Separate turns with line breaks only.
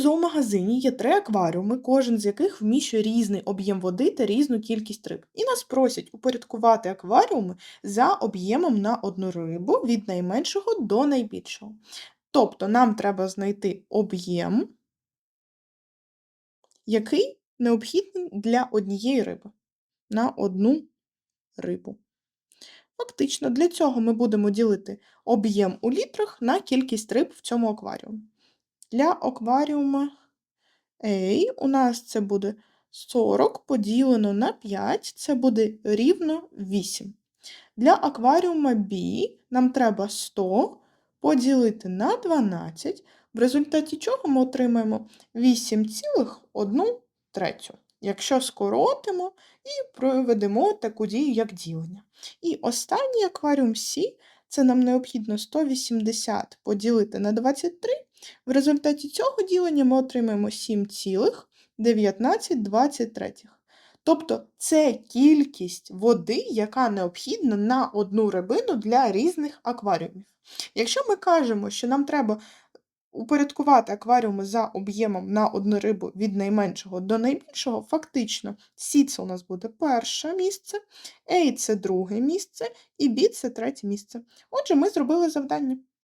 зоомагазині є три акваріуми, кожен з яких вміщує різний об'єм води та різну кількість риб. І нас просять упорядкувати акваріуми за об'ємом на одну рибу від найменшого до найбільшого. Тобто нам треба знайти об'єм, який необхідний для однієї риби на одну рибу. Фактично, для цього ми будемо ділити об'єм у літрах на кількість риб в цьому акваріумі. Для акваріума A у нас це буде 40 поділено на 5, це буде рівно 8. Для акваріума B нам треба 100 поділити на 12, в результаті чого ми отримаємо 8,1 третю. Якщо скоротимо і проведемо таку дію, як ділення. І останній акваріум C це нам необхідно 180 поділити на 23. В результаті цього ділення ми отримаємо 7,1923. Тобто це кількість води, яка необхідна на одну рибину для різних акваріумів. Якщо ми кажемо, що нам треба упорядкувати акваріуми за об'ємом на одну рибу від найменшого до найбільшого, фактично C це у нас буде перше місце, A це друге місце і B це третє місце. Отже, ми зробили завдання.